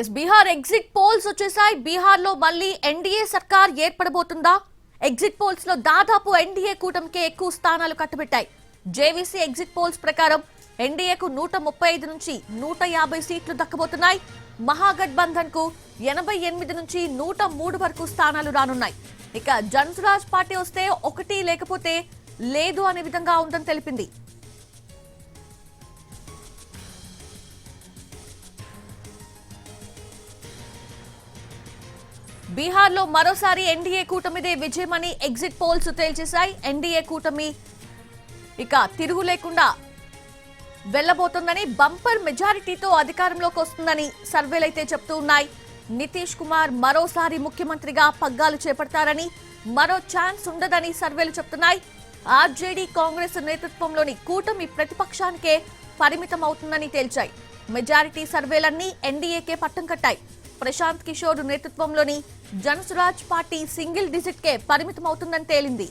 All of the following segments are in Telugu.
ఎస్ బీహార్ ఎగ్జిట్ పోల్స్ వచ్చేసాయి. బీహార్లో మళ్ళీ ఎన్డీఏ సర్కార్ ఏర్పడబోతుందా? ఎగ్జిట్ పోల్స్లో దాదాపు ఎన్డీఏ కూటమికే ఎక్కువ స్థానాలు కట్టబెట్టాయి. జేవీసీ ఎగ్జిట్ పోల్స్ ప్రకారం ఎన్డీఏకు నూట ముప్పై ఐదు నుంచి నూట యాభై సీట్లు దక్కబోతున్నాయి. మహాగఠబంధన్కు ఎనభై ఎనిమిది నుంచి నూట మూడు వరకు స్థానాలు రానున్నాయి. ఇక జన్సురాజ్ పార్టీ వస్తే ఒకటి లేకపోతే లేదు అనే విధంగా ఉందని తెలిపింది. బీహార్లో మరోసారి ఎన్డీఏ కూటమిదే విజయమని ఎగ్జిట్ పోల్స్ తేల్చేశాయి. ఎన్డీఏ కూటమి ఇక తిరుగు లేకుండా వెళ్ళబోతోందని బంపర్ మెజారిటీతో అధికారంలోకి వస్తుందని సర్వేలైతే చెప్తూ ఉన్నాయి. నితీష్ కుమార్ మరోసారి ముఖ్యమంత్రిగా పగ్గాలు చేపడతారని మరో ఛాన్స్ ఉండదని సర్వేలు చెప్తున్నాయి. ఆర్జేడీ కాంగ్రెస్ నేతృత్వంలోని కూటమి ప్రతిపక్షానికే పరిమితం అవుతుందని తేల్చాయి. మెజారిటీ సర్వేలన్నీ ఎన్డీఏకే పట్టం కట్టాయి. ప్రశాంత్ కిషోర్ నేతృత్వంలోని జనసురాజ్ పార్టీ సింగిల్ డిజిట్ కే తేలింది.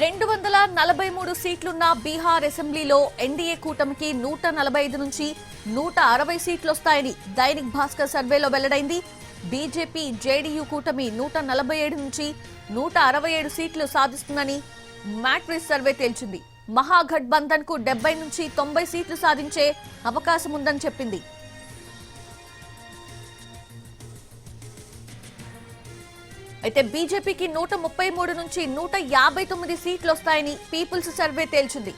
రెండు వందల నలభై మూడు సీట్లున్న బీహార్ అసెంబ్లీలో ఎన్డీఏ కూటమికి నూట నలభై ఐదు నుంచి నూట అరవై సీట్లు వస్తాయని దైనిక్ భాస్కర్ సర్వేలో వెల్లడైంది. బీజేపీ జేడీయూ కూటమి నూట నలభై ఏడు నుంచి నూట అరవై ఏడు సీట్లు సాధిస్తుందని మ్యాట్రిస్ సర్వే తేల్చింది. మహాగఠబంధన్కు డెబ్బై నుంచి తొంభై సీట్లు సాధించే అవకాశం ఉందని చెప్పింది. అయితే బీజేపీకి నూట ముప్పై మూడు నుంచి నూట యాభై తొమ్మిది సీట్లు వస్తాయని పీపుల్స్ సర్వే తేల్చింది.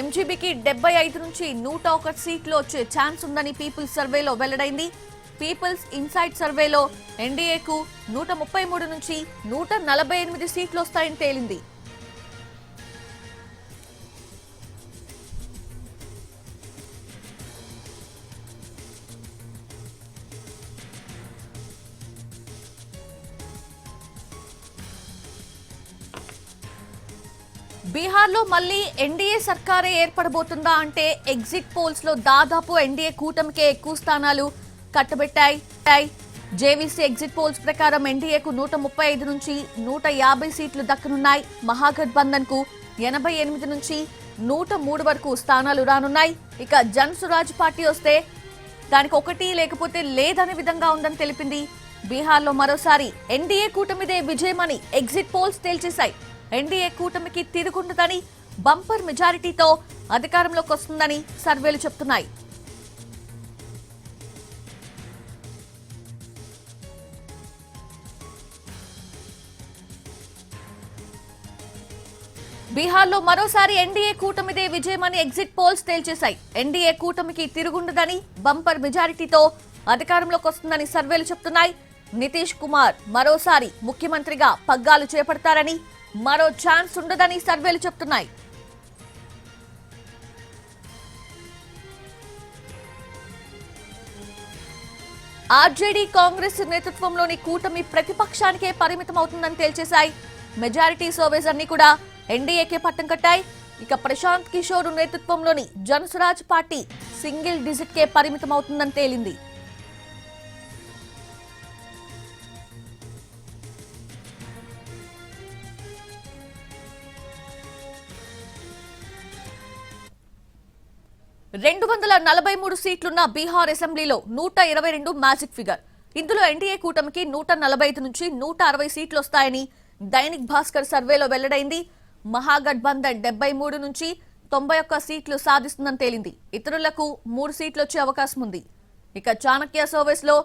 ఎంజీబీకి డెబ్బై ఐదు నుంచి నూట ఒకటి సీట్లు వచ్చే ఛాన్స్ ఉందని పీపుల్స్ సర్వేలో వెల్లడైంది. పీపుల్స్ ఇన్సైట్ సర్వేలో ఎన్డీఏకు నూట ముప్పై మూడు నుంచి నూట నలభై ఎనిమిది సీట్లు వస్తాయని తేలింది. బీహార్లో మళ్ళీ ఎన్డీఏ సర్కారే ఏర్పడబోతుందా అంటే ఎగ్జిట్ పోల్స్లో దాదాపు ఎన్డీఏ కూటమికే ఎక్కువ స్థానాలు కట్టబెట్టాయి. జేవీసీ ఎగ్జిట్ పోల్స్ ప్రకారం ఎన్డీఏకు నూట ముప్పై ఐదు నుంచి నూట యాభై సీట్లు దక్కనున్నాయి. మహాగఠబంధన్కు ఎనభై ఎనిమిది నుంచి నూట మూడు వరకు స్థానాలు రానున్నాయి. ఇక జన్ సురాజ్ పార్టీ వస్తే దానికి ఒకటి లేకపోతే లేదనే విధంగా ఉందని తెలిపింది బీహార్లో మరోసారి ఎన్డీఏ కూటమిదే విజయమని ఎగ్జిట్ పోల్స్ తేల్చేశాయి. ఎన్డీఏ కూటమికి తిరుగుండదని బంపర్ మెజారిటీతో అధికారంలోకి వస్తుందని సర్వేలు చెప్తున్నాయి. బీహార్లో మరోసారి ఎన్డీఏ కూటమిదే విజయమని ఎగ్జిట్ పోల్స్ తేల్చేశాయి. ఎన్డీఏ కూటమికి తిరుగుండదని బంపర్ మెజారిటీతో అధికారంలోకి వస్తుందని సర్వేలు చెప్తున్నాయి. నితీష్ కుమార్ మరోసారి ముఖ్యమంత్రిగా పగ్గాలు చేపడతారని మరో ఛాన్స్ ఉండదని సర్వేలు చెప్తున్నాయి. ఆర్జేడీ కాంగ్రెస్ నేతృత్వంలోని కూటమి ప్రతిపక్షానికే పరిమితం అవుతుందని తేల్చేశాయి. మెజారిటీ సర్వేస్ అన్ని కూడా ఎన్డీఏకే పట్టం కట్టాయి. ఇక ప్రశాంత్ కిషోర్ నేతృత్వంలోని జనసురాజ్ పార్టీ సింగిల్ డిజిట్కే పరిమితం అవుతుందని తేలింది. రెండు వందల నలభై మూడు సీట్లున్న బీహార్ అసెంబ్లీలో నూట ఇరవై రెండు మ్యాజిక్ ఫిగర్. ఇందులో ఎన్డీఏ కూటమికి నూట నలభై ఐదు నుంచి నూట అరవై సీట్లు వస్తాయని దైనిక్ భాస్కర్ సర్వేలో వెల్లడైంది. మహాగఠబంధన్ డెబ్బై మూడు నుంచి తొంభై ఒక్క సీట్లు సాధిస్తుందని తేలింది. ఇతరులకు మూడు సీట్లు వచ్చే అవకాశం ఉంది. ఇక చాణక్య సర్వేస్లో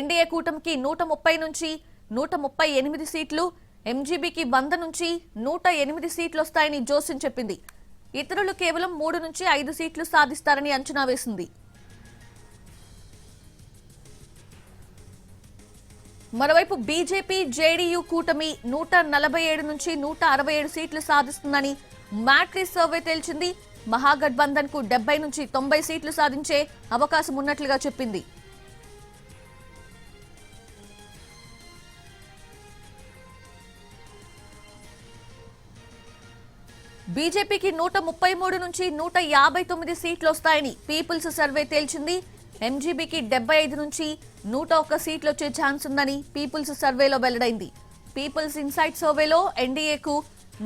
ఎన్డీఏ కూటమికి నూట ముప్పై నుంచి నూట ముప్పై ఎనిమిది సీట్లు ఎంజీబీకి వంద నుంచి నూట ఎనిమిది సీట్లు వస్తాయని జోస్యం చెప్పింది. ఇతరులు కేవలం మూడు నుంచి ఐదు సీట్లు సాధిస్తారని అంచనా వేసింది. మరోవైపు బీజేపీ జేడీయూ కూటమి నూట నలభై ఏడు నుంచి నూట అరవై ఏడు సీట్లు సాధిస్తుందని మ్యాట్రీ సర్వే తేల్చింది. మహాగఠబంధన్కు డెబ్బై నుంచి తొంభై సీట్లు సాధించే అవకాశం ఉన్నట్లుగా చెప్పింది. బీజేపీకి నూట ముప్పై మూడు నుంచి నూట యాభై తొమ్మిది సీట్లు వస్తాయని పీపుల్స్ సర్వే తేల్చింది. ఎంజీబీకి డెబ్బై ఐదు నుంచి నూట ఒక్క సీట్లు వచ్చే ఛాన్స్ ఉందని పీపుల్స్ సర్వేలో వెల్లడైంది. పీపుల్స్ ఇన్సైట్ సర్వేలో ఎన్డీఏకు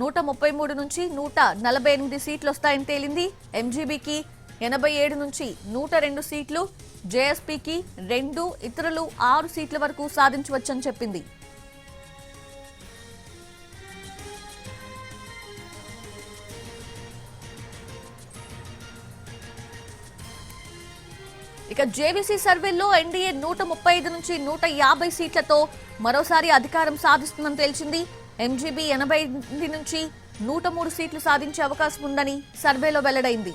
నూట ముప్పై మూడు నుంచి నూట నలభై ఎనిమిది సీట్లు వస్తాయని తేలింది. ఎంజీబీకి ఎనభై ఏడు నుంచి నూట రెండు సీట్లు జేఎస్పీకి రెండు ఇతరులు ఆరు సీట్ల వరకు సాధించవచ్చని చెప్పింది. ఇక జేవీసీ సర్వేలో ఎన్డీఏ నూట ముప్పై ఐదు నుంచి నూట యాభై సీట్లతో మరోసారి అధికారం సాధిస్తుందని తేల్చింది ఎంజీబీ ఎనభై ఎనిమిది నుంచి నూట మూడు సీట్లు సాధించే అవకాశం ఉందని సర్వేలో వెల్లడైంది.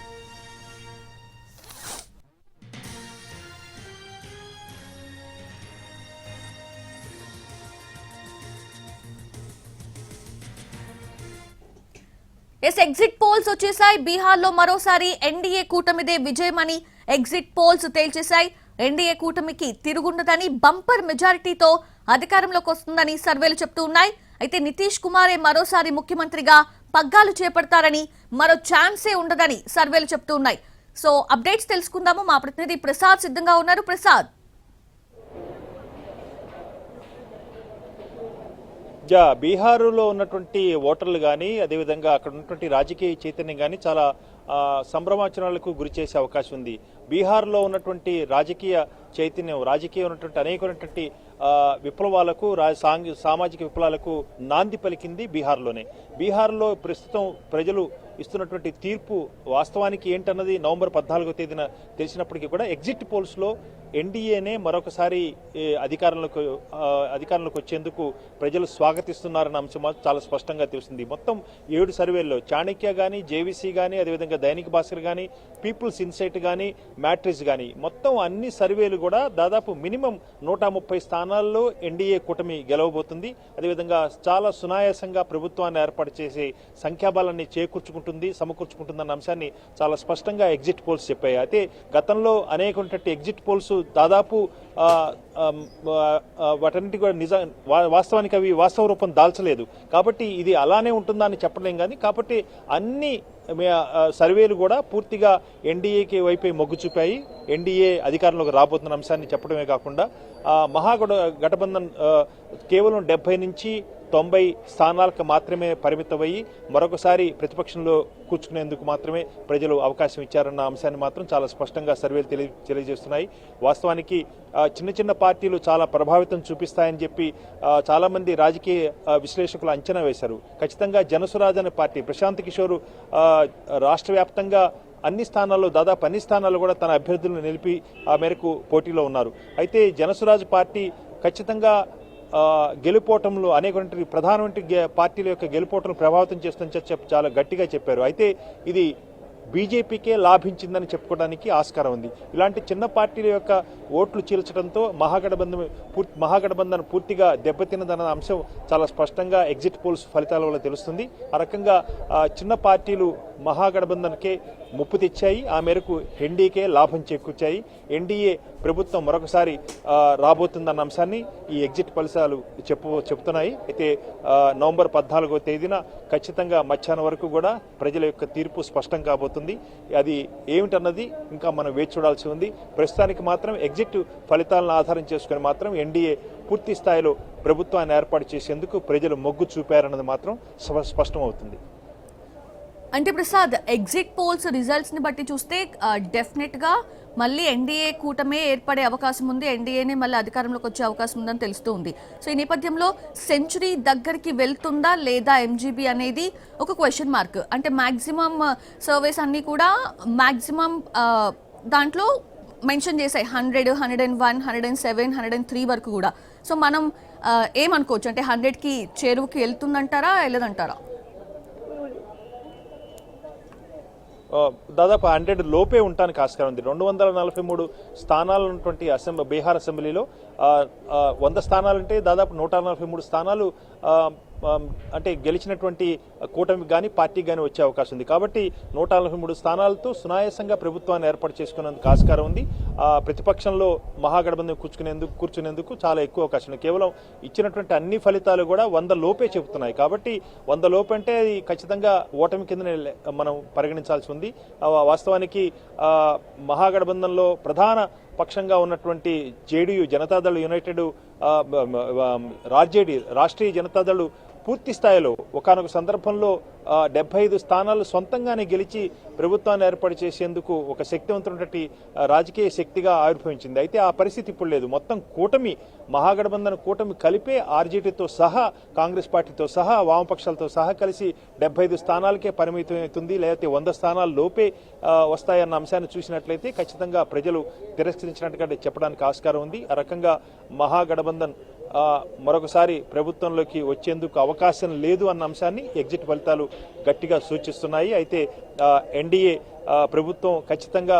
ఎస్ ఎగ్జిట్ పోల్స్ వచ్చేసాయి. బీహార్లో మరోసారి ఎన్డీఏ కూటమిదే విజయమని ఎగ్జిట్ పోల్స్ తేల్చేశాయి. ఎన్డీఏ కూటమికి తిరుగుండదని బంపర్ మెజారిటీతో అధికారంలోకి వస్తుందని సర్వేలు చెప్తూ ఉన్నాయి. అయితే నితీష్ కుమారే మరోసారి ముఖ్యమంత్రిగా పగ్గాలు చేపడతారని మరో ఛాన్సే ఉండదని సర్వేలు చెప్తూ ఉన్నాయి. సో అప్డేట్స్ తెలుసుకుందాము. మా ప్రతినిధి ప్రసాద్ సిద్ధంగా ఉన్నారు. ప్రసాద్. జా బీహారులో ఉన్నటువంటి ఓటర్లు కానీ అదేవిధంగా అక్కడ ఉన్నటువంటి రాజకీయ చైతన్యం కానీ చాలా సంభ్రమాచరణలకు గురి చేసే అవకాశం ఉంది. బీహార్లో ఉన్నటువంటి రాజకీయ చైతన్యం రాజకీయ ఉన్నటువంటి అనేకమైనటువంటి విప్లవాలకు సామాజిక విప్లవాలకు నాంది పలికింది బీహార్లోనే. బీహార్లో ప్రస్తుతం ప్రజలు ఇస్తున్నటువంటి తీర్పు వాస్తవానికి ఏంటన్నది నవంబర్ పద్నాలుగో తేదీన తెలిసినప్పటికీ కూడా ఎగ్జిట్ పోల్స్లో ఎన్డీఏనే మరొకసారి అధికారంలోకి అధికారంలోకి వచ్చేందుకు ప్రజలు స్వాగతిస్తున్నారన్న అంశం చాలా స్పష్టంగా తెలుస్తుంది. మొత్తం ఏడు సర్వేల్లో చాణక్య కానీ జేవీసీ కానీ అదేవిధంగా దైనిక్ భాస్కర్ కానీ పీపుల్స్ ఇన్సైట్ కానీ మ్యాట్రిక్స్ కానీ మొత్తం అన్ని సర్వేలు కూడా దాదాపు మినిమం నూట ముప్పై స్థానాల్లో ఎన్డీఏ కూటమి గెలవబోతుంది. అదేవిధంగా చాలా సునాయాసంగా ప్రభుత్వాన్ని ఏర్పాటు చేసే సంఖ్యాబలాన్ని చేకూర్చుకుంటుంది సమకూర్చుకుంటుందన్న అంశాన్ని చాలా స్పష్టంగా ఎగ్జిట్ పోల్స్ చెప్పాయి. అయితే గతంలో అనేకటువంటి ఎగ్జిట్ పోల్స్ దాదాపు వాటన్నిటి కూడా నిజ వా- వాస్తవానికి అవి వాస్తవ రూపం దాల్చలేదు. కాబట్టి ఇది అలానే ఉంటుందా అని చెప్పలేం కానీ కాబట్టి అన్ని సర్వేలు కూడా పూర్తిగా ఎన్డీఏకి వైపే మొగ్గు చూపాయి. ఎన్డీఏ అధికారంలోకి రాబోతున్న అంశాన్ని చెప్పడమే కాకుండా ఆ, మహాగఠ గఠబంధన్ కేవలం డెబ్బై నుంచి తొంభై స్థానాలకు మాత్రమే పరిమితమయ్యి మరొకసారి ప్రతిపక్షంలో కూర్చుకునేందుకు మాత్రమే ప్రజలు అవకాశం ఇచ్చారన్న అంశాన్ని మాత్రం చాలా స్పష్టంగా సర్వేలు తెలియ తెలియజేస్తున్నాయి. వాస్తవానికి చిన్న చిన్న పార్టీలు చాలా ప్రభావితం చూపిస్తాయని చెప్పి చాలామంది రాజకీయ విశ్లేషకులు అంచనా వేశారు. ఖచ్చితంగా జనసురాజ్ అనే పార్టీ ప్రశాంత్ కిషోర్ రాష్ట్ర వ్యాప్తంగా అన్ని స్థానాల్లో దాదాపు అన్ని స్థానాల్లో కూడా తన అభ్యర్థులను నిలిపి ఆ మేరకు పోటీలో ఉన్నారు. అయితే జనసురాజ్ పార్టీ ఖచ్చితంగా ఆ, గెలుపోవటంలో అనేక ప్రధానమంత్రి గె- పార్టీల యొక్క గెలుపోవటం ప్రభావితం చేస్తుందని చెప్పి చాలా గట్టిగా చెప్పారు. అయితే ఇది బీజేపీకే లాభించిందని చెప్పుకోవడానికి ఆస్కారం ఉంది. ఇలాంటి చిన్న పార్టీల యొక్క ఓట్లు చీల్చడంతో మహాగఠబంధన్ పూర్తి మహాగఠబంధన్ పూర్తిగా దెబ్బతిన్నదన్న అంశం చాలా స్పష్టంగా ఎగ్జిట్ పోల్స్ ఫలితాల వల్ల తెలుస్తుంది. ఆ రకంగా చిన్న పార్టీలు మహాగఠబంధన్కే ముప్పు తెచ్చాయి. ఆ మేరకు ఎన్డీకే లాభం చేకూర్చాయి. ఎన్డీఏ ప్రభుత్వం మరొకసారి రాబోతుందన్న అంశాన్ని ఈ ఎగ్జిట్ ఫలితాలు చెప్పు చెప్తున్నాయి అయితే నవంబర్ పద్నాలుగో తేదీన ఖచ్చితంగా మధ్యాహ్నం వరకు కూడా ప్రజల యొక్క తీర్పు స్పష్టం కాబోతుంది. అది ఏమిటన్నది ఇంకా మనం వేచి చూడాల్సి ఉంది. ప్రస్తుతానికి మాత్రం ఎగ్జిట్ ఫలితాలను ఆధారం చేసుకుని మాత్రం ఎన్డీఏ పూర్తి స్థాయిలో ప్రభుత్వాన్ని ఏర్పాటు చేసేందుకు ప్రజలు మొగ్గు చూపారన్నది మాత్రం స్పష్టమవుతుంది. అంటే ప్రసాద్ ఎగ్జిట్ పోల్స్ రిజల్ట్స్ని బట్టి చూస్తే డెఫినెట్గా మళ్ళీ ఎన్డీఏ కూటమే ఏర్పడే అవకాశం ఉంది. ఎన్డీఏనే మళ్ళీ అధికారంలోకి వచ్చే అవకాశం ఉందని తెలుస్తూ ఉంది. సో ఈ నేపథ్యంలో సెంచురీ దగ్గరికి వెళ్తుందా లేదా ఎంజీబీ అనేది ఒక క్వశ్చన్ మార్క్ అంటే మ్యాక్సిమం సర్వేస్ అన్నీ కూడా మ్యాక్సిమం దాంట్లో మెన్షన్ చేశాయి. Hundred hundred and one hundred and seven hundred and three వరకు కూడా. సో మనం ఏమనుకోవచ్చు? అంటే హండ్రెడ్కి చేరువుకి వెళ్తుందంటారా వెళ్ళదంటారా ఆ, దాదాపు హండ్రెడ్ లోపే ఉండటానికి ఆస్కారం ఉంది. రెండు వందల నలభై మూడు స్థానాలు ఉన్నటువంటి అసెంబ్లీ బీహార్ అసెంబ్లీలో వంద స్థానాలంటే దాదాపు నూట నలభై మూడు స్థానాలు అంటే గెలిచినటువంటి కూటమికి కానీ పార్టీకి కానీ వచ్చే అవకాశం ఉంది. కాబట్టి నూట నలభై మూడు స్థానాలతో సునాయాసంగా ప్రభుత్వాన్ని ఏర్పాటు చేసుకునేందుకు ఆస్కారం ఉంది. ఆ, ప్రతిపక్షంలో మహాగఠబంధన్ కూర్చునేందుకు కూర్చునేందుకు చాలా ఎక్కువ అవకాశం ఉంది. కేవలం ఇచ్చినటువంటి అన్ని ఫలితాలు కూడా వంద లోపే చెబుతున్నాయి. కాబట్టి వంద లోపు అంటే అది ఖచ్చితంగా ఓటమి కింద మనం పరిగణించాల్సి ఉంది. వాస్తవానికి ఆ, ప్రధాన పక్షంగా ఉన్నటువంటి జేడీయూ జనతాదళ యునైటెడ్ ఆ, రాజేడి రాష్ట్రీయ జనతాదళు పూర్తి స్థాయిలో ఒకనొక సందర్భంలో డెబ్బై ఐదు స్థానాలు సొంతంగానే గెలిచి ప్రభుత్వాన్ని ఏర్పాటు చేసేందుకు ఒక శక్తివంతమైనటువంటి రాజకీయ శక్తిగా ఆవిర్భవించింది. అయితే ఆ పరిస్థితి ఇప్పుడు లేదు. మొత్తం కూటమి మహాగఠబంధన కూటమి కలిపే ఆర్జేడీతో సహా కాంగ్రెస్ పార్టీతో సహా వామపక్షాలతో సహా కలిసి డెబ్బై ఐదు స్థానాలకే పరిమితం అవుతుంది లేకపోతే వంద స్థానాల లోపే వస్తాయన్న అంశాన్ని చూసినట్లయితే ఖచ్చితంగా ప్రజలు తిరస్కరించినట్టుగా చెప్పడానికి ఆస్కారం ఉంది. ఆ రకంగా మహాగఠబంధన్ మరొకసారి ప్రభుత్వంలోకి వచ్చేందుకు అవకాశం లేదు అన్న అంశాన్ని ఎగ్జిట్ ఫలితాలు గట్టిగా సూచిస్తున్నాయి. అయితే ఎన్డీఏ ప్రభుత్వం ఖచ్చితంగా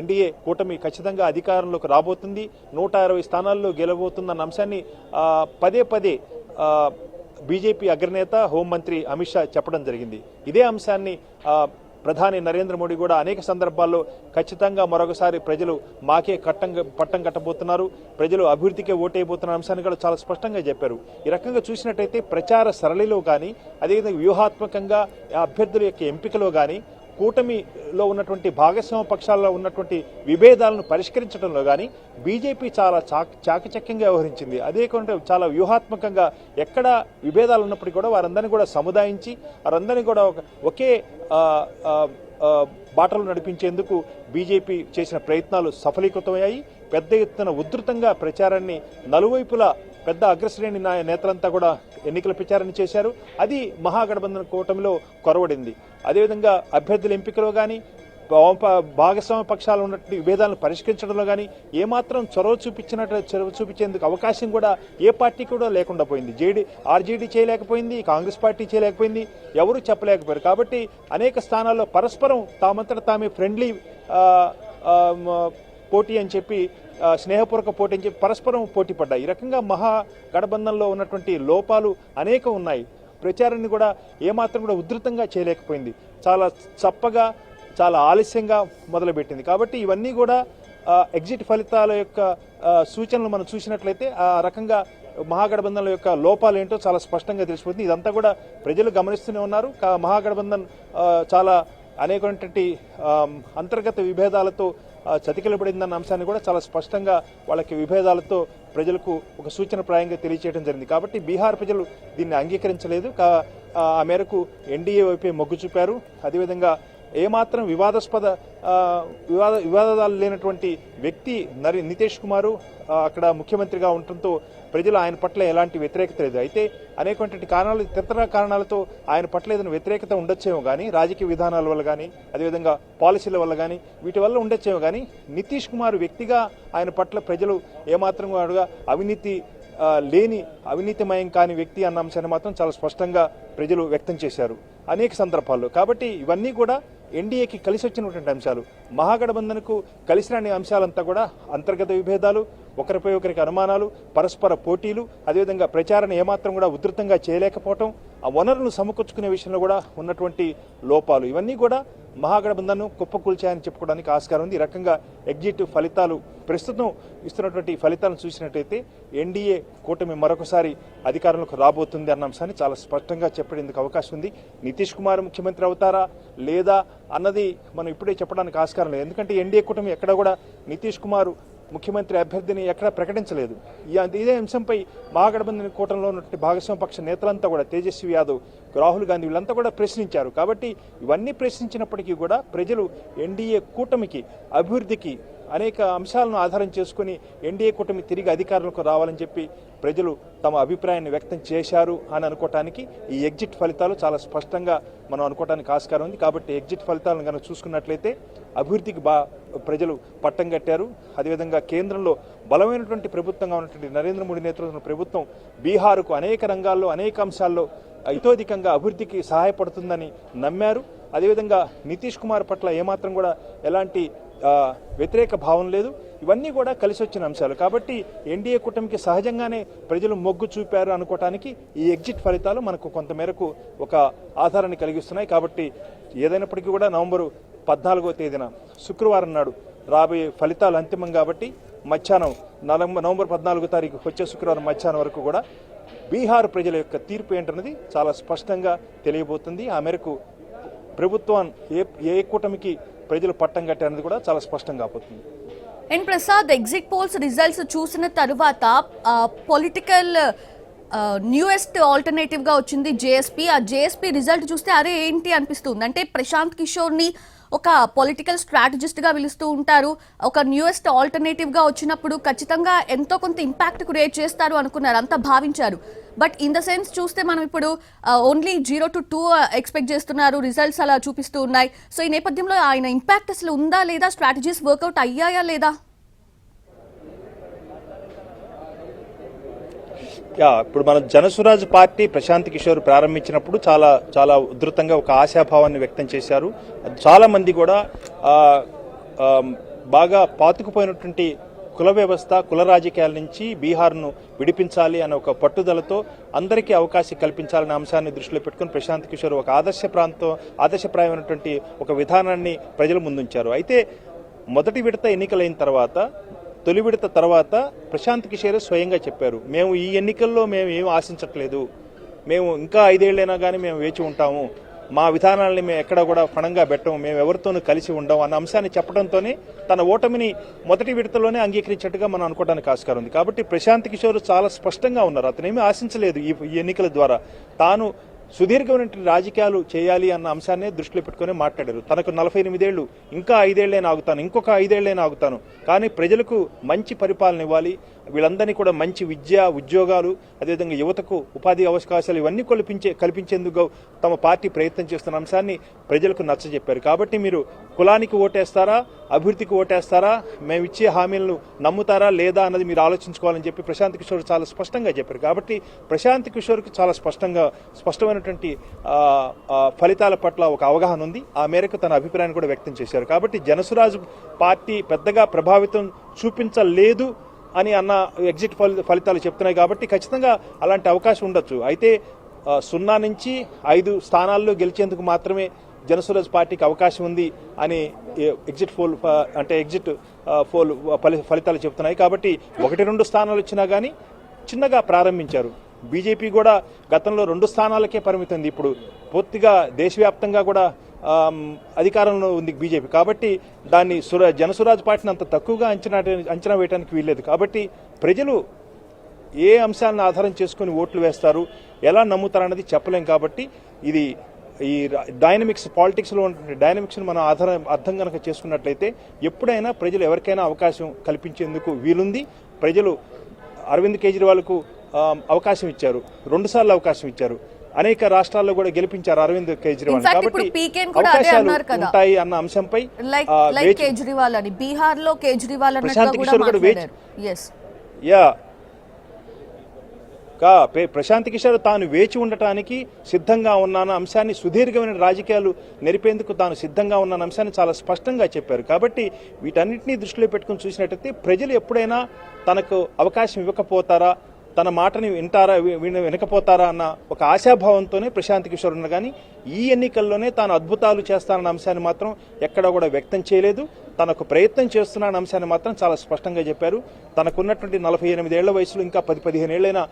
ఎన్డీఏ కూటమి ఖచ్చితంగా అధికారంలోకి రాబోతుంది. నూట అరవై స్థానాల్లో గెలవబోతుందన్న అంశాన్ని పదే పదే బీజేపీ అగ్రనేత హోంమంత్రి అమిత్ షా చెప్పడం జరిగింది. ఇదే అంశాన్ని ప్రధాని నరేంద్ర మోడీ కూడా అనేక సందర్భాల్లో ఖచ్చితంగా మరొకసారి ప్రజలు మాకే కట్టం పట్టం కట్టబోతున్నారు. ప్రజలు అభివృద్ధికే ఓటైపోతున్న అంశాన్ని కూడా చాలా స్పష్టంగా చెప్పారు. ఈ రకంగా చూసినట్టయితే ప్రచార సరళిలో కానీ అదేవిధంగా వ్యూహాత్మకంగా అభ్యర్థుల యొక్క ఎంపికలో కానీ కూటమిలో ఉన్నటువంటి భాగస్వామ్య పక్షాల్లో ఉన్నటువంటి విభేదాలను పరిష్కరించడంలో కానీ బీజేపీ చాలా చాకచక్యంగా వ్యవహరించింది. అదే కాకుండా చాలా వ్యూహాత్మకంగా ఎక్కడ విభేదాలు ఉన్నప్పటికీ కూడా వారందరినీ కూడా సముదాయించి వారందరినీ కూడా ఒక ఒకే బాటలు నడిపించేందుకు బీజేపీ చేసిన ప్రయత్నాలు సఫలీకృతమయ్యాయి. పెద్ద ఎత్తున ఉధృతంగా ప్రచారాన్ని నలువైపులా పెద్ద అగ్రశ్రేణి నాయ నేతలంతా కూడా ఎన్నికల ప్రచారం చేశారు. అది మహాగఠబంధన కూటమిలో కొరవడింది. అదేవిధంగా అభ్యర్థుల ఎంపికలో కానీ భాగస్వామ్య పక్షాలు ఉన్నటువంటి విభేదాలను పరిష్కరించడంలో కానీ ఏమాత్రం చొరవ చూపించినట్టు చొరవ చూపించేందుకు అవకాశం కూడా ఏ పార్టీ కూడా లేకుండా పోయింది. జేడీ ఆర్జేడీ చేయలేకపోయింది కాంగ్రెస్ పార్టీ చేయలేకపోయింది ఎవరూ చెప్పలేకపోయారు. కాబట్టి అనేక స్థానాల్లో పరస్పరం తామంతట తామే ఫ్రెండ్లీ పోటీ అని చెప్పి స్నేహపూర్వక పోటీ అని చెప్పి పరస్పరం పోటీ పడ్డాయి ఈ రకంగా మహా గఠబంధంలో ఉన్నటువంటి లోపాలు అనేక ఉన్నాయి. ప్రచారాన్ని కూడా ఏమాత్రం కూడా ఉధృతంగా చేయలేకపోయింది. చాలా చప్పగా చాలా ఆలస్యంగా మొదలుపెట్టింది. కాబట్టి ఇవన్నీ కూడా ఎగ్జిట్ ఫలితాల యొక్క సూచనలు మనం చూసినట్లయితే ఆ రకంగా మహాగఠబంధన్ల యొక్క లోపాలు ఏంటో చాలా స్పష్టంగా తెలిసిపోతుంది. ఇదంతా కూడా ప్రజలు గమనిస్తూనే ఉన్నారు. కా- మహాగఠబంధన్ చాలా అనేకటువంటి అంతర్గత విభేదాలతో చతికిలబడిందన్న అంశాన్ని కూడా చాలా స్పష్టంగా వాళ్ళకి విభేదాలతో ప్రజలకు ఒక సూచన ప్రాయంగా తెలియచేయడం జరిగింది. కాబట్టి బీహార్ ప్రజలు దీన్ని అంగీకరించలేదు. కా- ఆ మేరకు ఎన్డీఏ వైపే మొగ్గు చూపారు. అదేవిధంగా ఏమాత్రం వివాదాస్పద వివాద వివాదాలు లేనటువంటి వ్యక్తి నరి నితీష్ కుమారు అక్కడ ముఖ్యమంత్రిగా ఉండటంతో ప్రజలు ఆయన పట్ల ఎలాంటి వ్యతిరేకత లేదు. అయితే అనేకటువంటి కారణాలు ఇతర కారణాలతో ఆయన పట్ల ఏదైనా వ్యతిరేకత ఉండొచ్చేమో కానీ రాజకీయ విధానాల వల్ల కానీ అదేవిధంగా పాలసీల వల్ల కానీ వీటి వల్ల ఉండొచ్చేమో కానీ నితీష్ కుమార్ వ్యక్తిగా ఆయన పట్ల ప్రజలు ఏమాత్రం కూడా అవినీతి లేని అవినీతిమయం కాని వ్యక్తి అన్న అంశాన్ని మాత్రం చాలా స్పష్టంగా ప్రజలు వ్యక్తం చేశారు. అనేక సందర్భాల్లో. కాబట్టి ఇవన్నీ కూడా ఎన్డీఏకి కలిసి వచ్చినటువంటి అంశాలు. మహాగఠబంధన్కు కలిసి రాని అంశాలంతా కూడా అంతర్గత విభేదాలు ఒకరిపై ఒకరికి అనుమానాలు పరస్పర పోటీలు అదేవిధంగా ప్రచారం ఏమాత్రం కూడా ఉధృతంగా చేయలేకపోవటం ఆ వనరులను సమకూర్చుకునే విషయంలో కూడా ఉన్నటువంటి లోపాలు. ఇవన్నీ కూడా మహాగఠబంధన్ను కుప్పకూల్చాయని చెప్పుకోవడానికి ఆస్కారం ఉంది. ఈ రకంగా ఎగ్జిట్ ఫలితాలు ప్రస్తుతం ఇస్తున్నటువంటి ఫలితాలను చూసినట్టయితే ఎన్డీఏ కూటమి మరొకసారి అధికారంలోకి రాబోతుంది అన్న అంశాన్ని చాలా స్పష్టంగా చెప్పేందుకు అవకాశం ఉంది. నితీష్ కుమార్ ముఖ్యమంత్రి అవుతారా లేదా అన్నది మనం ఇప్పుడే చెప్పడానికి ఆస్కారం లేదు. ఎందుకంటే ఎన్డీఏ కూటమి ఎక్కడ కూడా నితీష్ కుమార్ ముఖ్యమంత్రి అభ్యర్థిని ఎక్కడా ప్రకటించలేదు. ఈ- ఇదే అంశంపై మహాగఠబంధన్ కూటమిలో ఉన్నటువంటి భాగస్వామ్య పక్ష నేతలంతా కూడా తేజస్వి యాదవ్ రాహుల్ గాంధీ వీళ్ళంతా కూడా ప్రశ్నించారు. కాబట్టి ఇవన్నీ ప్రశ్నించినప్పటికీ కూడా ప్రజలు ఎన్డీఏ కూటమికి అభివృద్ధికి అనేక అంశాలను ఆధారం చేసుకుని ఎన్డీఏ కూటమి తిరిగి అధికారంలోకి రావాలని చెప్పి ప్రజలు తమ అభిప్రాయాన్ని వ్యక్తం చేశారు అని అనుకోవటానికి ఈ ఎగ్జిట్ ఫలితాలు చాలా స్పష్టంగా మనం అనుకోవటానికి ఆస్కారం ఉంది. కాబట్టి ఎగ్జిట్ ఫలితాలను కనుక చూసుకున్నట్లయితే అభివృద్ధికి బా ప్రజలు పట్టం కట్టారు. అదేవిధంగా కేంద్రంలో బలమైనటువంటి ప్రభుత్వంగా ఉన్నటువంటి నరేంద్ర మోడీ నేతృత్వంలో ప్రభుత్వం బీహార్కు అనేక రంగాల్లో అనేక అంశాల్లో ఇతోధికంగా అభివృద్ధికి సహాయపడుతుందని నమ్మారు. అదేవిధంగా నితీష్ కుమార్ పట్ల ఏమాత్రం కూడా ఎలాంటి వ్యతిరేక భావం లేదు. ఇవన్నీ కూడా కలిసి వచ్చిన అంశాలు. కాబట్టి ఎన్డీఏ కూటమికి సహజంగానే ప్రజలు మొగ్గు చూపారు అనుకోవటానికి ఈ ఎగ్జిట్ ఫలితాలు మనకు కొంతమేరకు ఒక ఆధారాన్ని కలిగిస్తున్నాయి. కాబట్టి ఏదైనప్పటికీ కూడా నవంబరు పద్నాలుగో తేదీన శుక్రవారం నాడు రాబోయే ఫలితాలు అంతిమం కాబట్టి మధ్యాహ్నం నవంబర్ నవంబర్ పద్నాలుగో తారీఖు వచ్చే శుక్రవారం మధ్యాహ్నం వరకు కూడా బీహార్ ప్రజల యొక్క తీర్పు ఏంటన్నది చాలా స్పష్టంగా తెలియబోతుంది. ఆ మేరకు ప్రభుత్వం ఏ ఏ కూటమికి ప్రజలు పట్టం కట్టారన్నది కూడా చాలా స్పష్టంగా పోతుంది N Prasad exit polls results చూసిన తర్వాత పొలిటికల్ న్యూయెస్ట్ ఆల్టర్నేటివ్గా వచ్చింది జేఎస్పీ. ఆ జేఎస్పీ రిజల్ట్ చూస్తే అరే ఏంటి అనిపిస్తుంది? అంటే ప్రశాంత్ కిషోర్ని ఒక పొలిటికల్ స్ట్రాటజిస్ట్గా పిలుస్తూ ఉంటారు. ఒక న్యూయెస్ట్ ఆల్టర్నేటివ్గా వచ్చినప్పుడు ఖచ్చితంగా ఎంతో కొంత ఇంపాక్ట్ క్రియేట్ చేస్తారు అనుకున్నారు. అంతా భావించారు. బట్ ఇన్ ద సెన్స్ చూస్తే మనం ఇప్పుడు only zero to two expect చేస్తున్నారు. రిజల్ట్స్ అలా చూపిస్తూ ఉన్నాయి. సో ఈ నేపథ్యంలో ఆయన ఇంపాక్ట్ అసలు ఉందా లేదా? స్ట్రాటజీస్ వర్కౌట్ అయ్యాయా లేదా? యా ఇప్పుడు మన జనసురాజ్ పార్టీ ప్రశాంత్ కిషోర్ ప్రారంభించినప్పుడు చాలా చాలా ఉధృతంగా ఒక ఆశాభావాన్ని వ్యక్తం చేశారు. చాలా మంది కూడా బాగా పాతుకుపోయినటువంటి కుల వ్యవస్థ కుల రాజకీయాల నుంచి బీహార్ను విడిపించాలి అనే ఒక పట్టుదలతో అందరికీ అవకాశం కల్పించాలనే అంశాన్ని దృష్టిలో పెట్టుకుని ప్రశాంత్ కిషోర్ ఒక ఆదర్శ ప్రాంతం ఆదర్శప్రాయమైనటువంటి ఒక విధానాన్ని ప్రజల ముందుంచారు. అయితే మొదటి విడత ఎన్నికలైన తర్వాత తొలి విడత తర్వాత ప్రశాంత్ కిషోరే స్వయంగా చెప్పారు మేము ఈ ఎన్నికల్లో మేము ఏం ఆశించట్లేదు. మేము ఇంకా ఐదేళ్ళైనా కానీ మేము వేచి ఉంటాము. మా విధానాలని మేము ఎక్కడ కూడా ఫణంగా పెట్టము. మేము ఎవరితోనూ కలిసి ఉండము అన్న అంశాన్ని చెప్పడంతోనే తన ఓటమిని మొదటి విడతలోనే అంగీకరించినట్టుగా మనం అనుకోవడానికి ఆస్కారం ఉంది. కాబట్టి ప్రశాంత్ కిషోర్ చాలా స్పష్టంగా ఉన్నారు. అతనేమి ఆశించలేదు ఈ ఎన్నికల ద్వారా. తాను సుదీర్ఘమైనటువంటి రాజకీయాలు చేయాలి అన్న అంశాన్ని దృష్టిలో పెట్టుకుని మాట్లాడారు. తనకు నలభై ఎనిమిదేళ్ళు ఇంకా ఐదేళ్ళైనా ఆగుతాను ఇంకొక ఐదేళ్ళైనా ఆగుతాను కానీ ప్రజలకు మంచి పరిపాలన ఇవ్వాలి వీళ్ళందరినీ కూడా మంచి విద్య ఉద్యోగాలు అదేవిధంగా యువతకు ఉపాధి అవకాశాలు ఇవన్నీ కల్పించే కల్పించేందుకు తమ పార్టీ ప్రయత్నం చేస్తున్న అంశాన్ని ప్రజలకు నచ్చజెప్పారు. కాబట్టి మీరు కులానికి ఓటేస్తారా అభివృద్ధికి ఓటేస్తారా మేము ఇచ్చే హామీలను నమ్ముతారా లేదా అన్నది మీరు ఆలోచించుకోవాలని చెప్పి ప్రశాంత్ కిషోర్ చాలా స్పష్టంగా చెప్పారు. కాబట్టి ప్రశాంత్ కిషోర్కి చాలా స్పష్టంగా స్పష్టమైనటువంటి ఫలితాల పట్ల ఒక అవగాహన ఉంది. ఆ మేరకు తన అభిప్రాయాన్ని కూడా వ్యక్తం చేశారు. కాబట్టి జనసురాజు పార్టీ పెద్దగా ప్రభావితం చూపించలేదు. అని అన్న ఎగ్జిట్ ఫలి ఫలితాలు చెప్తున్నాయి కాబట్టి ఖచ్చితంగా అలాంటి అవకాశం ఉండొచ్చు. అయితే సున్నా నుంచి ఐదు స్థానాల్లో గెలిచేందుకు మాత్రమే జనసురాజ్ పార్టీకి అవకాశం ఉంది అని ఎగ్జిట్ పోల్ అంటే ఎగ్జిట్ పోల్ ఫలి- ఫలితాలు చెప్తున్నాయి. కాబట్టి ఒకటి రెండు స్థానాలు వచ్చినా కానీ చిన్నగా ప్రారంభించారు. బీజేపీ కూడా గతంలో రెండు స్థానాలకే పరిమితం ఇప్పుడు పూర్తిగా దేశవ్యాప్తంగా కూడా అధికారంలో ఉంది బీజేపీ. కాబట్టి దాన్ని సుర జనసురాజ్ పార్టీని అంత తక్కువగా అంచనా అంచనా వేయడానికి వీల్లేదు. కాబట్టి ప్రజలు ఏ అంశాలను ఆధారం చేసుకుని ఓట్లు వేస్తారు ఎలా నమ్ముతారన్నది చెప్పలేం కాబట్టి ఇది ఈ డైనమిక్స్ పాలిటిక్స్లో ఉన్న డైనమిక్స్ని మనం ఆధారం అర్థం కనుక చేసుకున్నట్లయితే ఎప్పుడైనా ప్రజలు ఎవరికైనా అవకాశం కల్పించేందుకు వీలుంది. ప్రజలు అరవింద్ కేజ్రీవాల్కు అవకాశం ఇచ్చారు. రెండుసార్లు అవకాశం ఇచ్చారు. అనేక రాష్ట్రాల్లో కూడా గెలిపించారు అరవింద్ కేజ్రీవాల్. కాబట్టి అవకాశాలు. ఉంటాయి అన్న అంశంపై కేజ్రీవాల్ అని. బీహార్లో కేజ్రీవాల్ ప్రశాంత్ కిషోర్ కూడా వేచి- యా. కా ప్రశాంత్ కిషోర్ తాను వేచి ఉండటానికి సిద్ధంగా ఉన్నాన అంశాన్ని సుదీర్ఘమైన రాజకీయాలు నెరిపేందుకు తాను సిద్ధంగా ఉన్న అంశాన్ని చాలా స్పష్టంగా చెప్పారు. కాబట్టి వీటన్నిటినీ దృష్టిలో పెట్టుకుని చూసినట్టయితే ప్రజలు ఎప్పుడైనా తనకు అవకాశం ఇవ్వకపోతారా? తన మాటని వింటారా విన వినకపోతారా అన్న ఒక ఆశాభావంతోనే ప్రశాంత్ కిషోర్ ఉన్న కానీ ఈ ఎన్నికల్లోనే తాను అద్భుతాలు చేస్తానన్న అంశాన్ని మాత్రం ఎక్కడా కూడా వ్యక్తం చేయలేదు. తనకు ప్రయత్నం చేస్తున్న అంశాన్ని మాత్రం చాలా స్పష్టంగా చెప్పారు. తనకున్నటువంటి నలభై ఎనిమిది ఏళ్ళ వయసులో ఇంకా పది పదిహేను ఏళ్ళైనా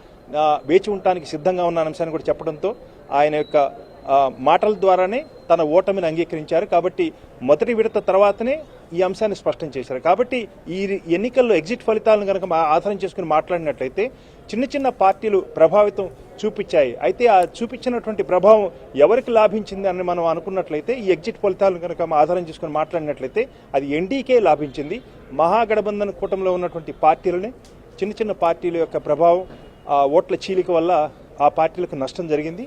వేచి ఉండటానికి సిద్ధంగా ఉన్న అంశాన్ని కూడా చెప్పడంతో ఆయన యొక్క మాటల ద్వారానే తన ఓటమిని అంగీకరించారు. కాబట్టి మొదటి విడత తర్వాతనే ఈ అంశాన్ని స్పష్టం చేశారు. కాబట్టి ఈ ఎన్నికల్లో ఎగ్జిట్ ఫలితాలను కనుక ఆధారం చేసుకుని మాట్లాడినట్లయితే చిన్న చిన్న పార్టీలు ప్రభావితం చూపించాయి. అయితే ఆ చూపించినటువంటి ప్రభావం ఎవరికి లాభించింది అని మనం అనుకున్నట్లయితే ఈ ఎగ్జిట్ ఫలితాలను కనుక ఆధారం చేసుకుని మాట్లాడినట్లయితే అది ఎన్డీకే లాభించింది. మహాగఠబంధన్ కూటమిలో ఉన్నటువంటి పార్టీలని చిన్న చిన్న పార్టీల యొక్క ప్రభావం ఆ ఓట్ల చీలిక వల్ల ఆ పార్టీలకు నష్టం జరిగింది.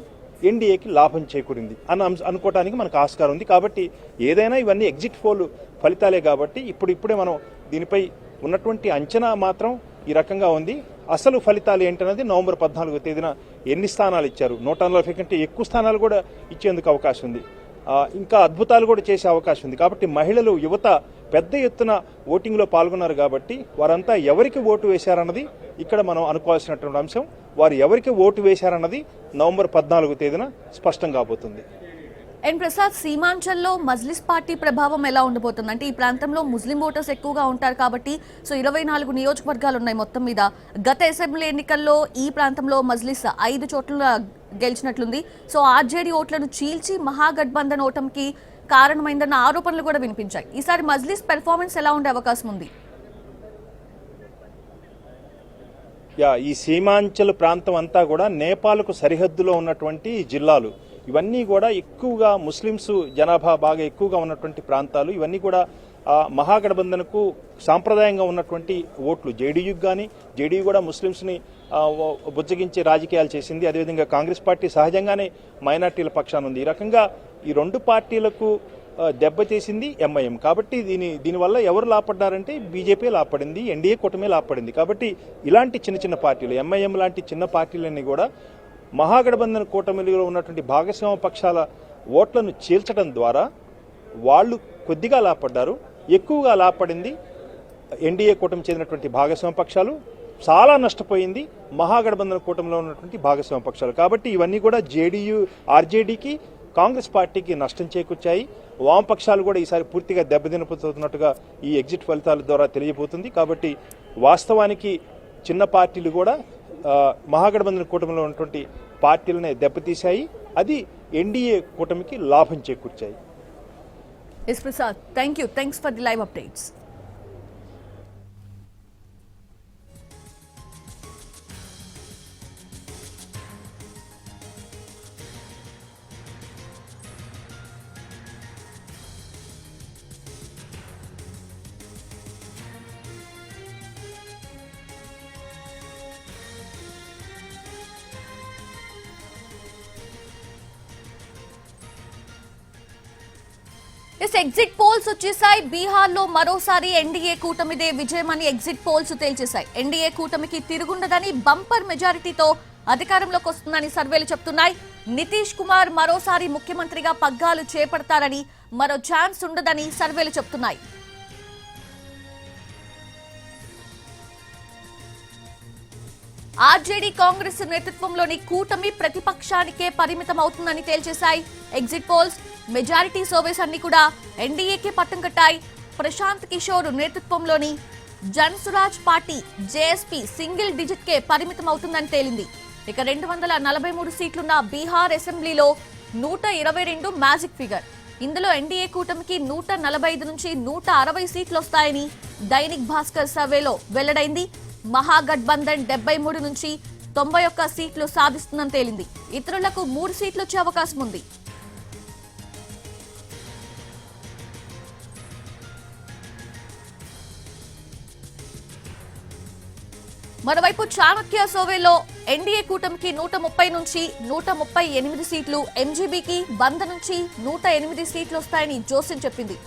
ఎన్డీఏకి లాభం చేకూరింది అని అనుకోవడానికి మనకు ఆస్కారం ఉంది. కాబట్టి ఏదైనా ఇవన్నీ ఎగ్జిట్ పోల్ ఫలితాలే కాబట్టి ఇప్పుడు ఇప్పుడే మనం దీనిపై ఉన్నటువంటి అంచనా మాత్రం ఈ రకంగా ఉంది. అసలు ఫలితాలు ఏంటనేది నవంబర్ పద్నాలుగో తేదీన ఎన్ని స్థానాలు ఇచ్చారు? నూట నలభై కంటే ఎక్కువ స్థానాలు కూడా ఇచ్చేందుకు అవకాశం ఉంది. ఇంకా అద్భుతాలు కూడా చేసే అవకాశం ఉంది. కాబట్టి మహిళలు యువత పెద్ద ఎత్తున ఓటింగ్లో పాల్గొన్నారు కాబట్టి వారంతా ఎవరికి ఓటు వేశారన్నది ఇక్కడ మనం అనుకోవాల్సినటువంటి అంశం. వారు ఎవరికి ఓటు వేశారన్నది నవంబర్ పద్నాలుగు తేదీన స్పష్టం కాబోతుంది. అండ్ ప్రసాద్ సీమాంచల్లో మజ్లిస్ పార్టీ ప్రభావం ఎలా ఉండబోతుంది? అంటే ఈ ప్రాంతంలో ముస్లిం ఓటర్స్ ఎక్కువగా ఉంటారు కాబట్టి సో ఇరవై నాలుగు నియోజకవర్గాలు ఉన్నాయి మొత్తం మీద. గత అసెంబ్లీ ఎన్నికల్లో ఈ ప్రాంతంలో మజ్లిస్ ఐదు చోట్ల గెలిచినట్లుంది. సో ఆర్జేడీ ఓట్లను చీల్చి మహాగఠబంధన్ ఓటమికి కారణమైందన్న ఆరోపణలు కూడా వినిపించాయి. ఈసారి మజ్లిస్ పెర్ఫార్మెన్స్ ఎలా ఉండే అవకాశం ఉంది? యా ఈ సీమాంచల్ ప్రాంతం అంతా కూడా నేపాల్కు సరిహద్దులో ఉన్నటువంటి జిల్లాలు. ఇవన్నీ కూడా ఎక్కువగా ముస్లిమ్స్ జనాభా బాగా ఎక్కువగా ఉన్నటువంటి ప్రాంతాలు. ఇవన్నీ కూడా ఆ, మహాగఠబంధన్కు సాంప్రదాయంగా ఉన్నటువంటి ఓట్లు. జేడీయూకి కానీ జేడీయూ కూడా ముస్లిమ్స్ని బుజ్జగించే రాజకీయాలు చేసింది. అదేవిధంగా కాంగ్రెస్ పార్టీ సహజంగానే మైనార్టీల పక్షాన ఉంది. ఈ రకంగా ఈ రెండు పార్టీలకు దెబ్బతీసింది ఎంఐఎం. కాబట్టి దీని దీనివల్ల ఎవరు లాపడ్డారంటే బీజేపీ లాపడింది ఎన్డీఏ కూటమి లాపడింది. కాబట్టి ఇలాంటి చిన్న చిన్న పార్టీలు ఎంఐఎం లాంటి చిన్న పార్టీలన్నీ కూడా మహాగఠబంధన్ కూటమిలో ఉన్నటువంటి భాగస్వామ పక్షాల ఓట్లను చీల్చడం ద్వారా వాళ్ళు కొద్దిగా లాపడ్డారు. ఎక్కువగా లాపడింది ఎన్డీఏ కూటమి చెందినటువంటి భాగస్వామ్య పక్షాలు. చాలా నష్టపోయింది మహాగఠబంధన కూటమిలో ఉన్నటువంటి భాగస్వామ్య పక్షాలు. కాబట్టి ఇవన్నీ కూడా జేడీయూ ఆర్జేడీకి కాంగ్రెస్ పార్టీకి నష్టం చేకూర్చాయి. వామపక్షాలు కూడా ఈసారి పూర్తిగా దెబ్బతినపోతున్నట్టుగా ఈ ఎగ్జిట్ ఫలితాల ద్వారా తెలియబోతుంది. కాబట్టి వాస్తవానికి చిన్న పార్టీలు కూడా మహాగఠబంధన్ కూటమిలో ఉన్నటువంటి పార్టీలనే దెబ్బతీశాయి. అది ఎన్డీఏ కూటమికి లాభం చేకూర్చాయి. S Prasad thank you thanks for the live updates exit polls వచ్చేసాయి. బీహార్లో మరోసారి ఎన్డీఏ కూటమిదే విజయమని ఎగ్జిట్ పోల్స్ తేల్చేశాయి. ఎన్డీఏ కూటమికి తిరుగుండదని బంపర్ మెజారిటీతో అధికారంలోకి వస్తుందని సర్వేలు చెప్తున్నాయి. నితీష్ కుమార్ మరోసారి ముఖ్యమంత్రిగా పగ్గాలు చేపడతారని మరో ఛాన్స్ ఉండదని సర్వేలు చెప్తున్నాయి. ఆర్జేడీ కాంగ్రెస్ నేతృత్వంలోని కూటమి ప్రతిపక్షానికే పరిమితం అవుతుందని తేల్చేశాయి. ఎగ్జిట్ పోల్స్ మెజారిటీ సర్వేస్ అన్ని కూడా ఎన్డీఏకే పట్టం కట్టాయి. ప్రశాంత్ కిషోర్ నేతృత్వంలోని Jan Suraaj party JSP single digit కే పరిమితం అవుతుందని తేలింది. ఇక రెండు వందల నలభై మూడు సీట్లున్న బీహార్ అసెంబ్లీలో నూట ఇరవై రెండు మ్యాజిక్ ఫిగర్. ఇందులో ఎన్డీఏ కూటమికి నూట నలభై ఐదు నుంచి నూట అరవై సీట్లు వస్తాయని దైనిక్ భాస్కర్ సర్వేలో వెల్లడైంది. మహాగఠబంధన్ డెబ్బై మూడు నుంచి తొంభై ఒక్క సీట్లు సాధిస్తుందని తేలింది. ఇతరులకు మూడు సీట్లు వచ్చే అవకాశం ఉంది. మరోవైపు చాణక్య సోవేలో ఎన్డీఏ కూటమికి నూట ముప్పై నుంచి నూట ముప్పై ఎనిమిది సీట్లు ఎంజీబీకి వంద నుంచి నూట ఎనిమిది సీట్లు వస్తాయని జోసిన్ చెప్పింది.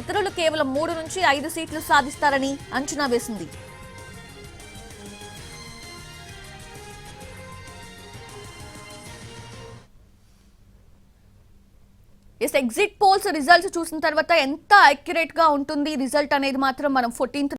ఇతరులు కేవలం మూడు నుంచి ఐదు సీట్లు సాధిస్తారని అంచనా వేసింది. ఎస్ ఎగ్జిట్ పోల్స్ రిజల్ట్స్ చూసిన తర్వాత ఎంత అక్యురేట్గా ఉంటుంది? రిజల్ట్ అనేది మాత్రం మనం ఫోర్టీన్త్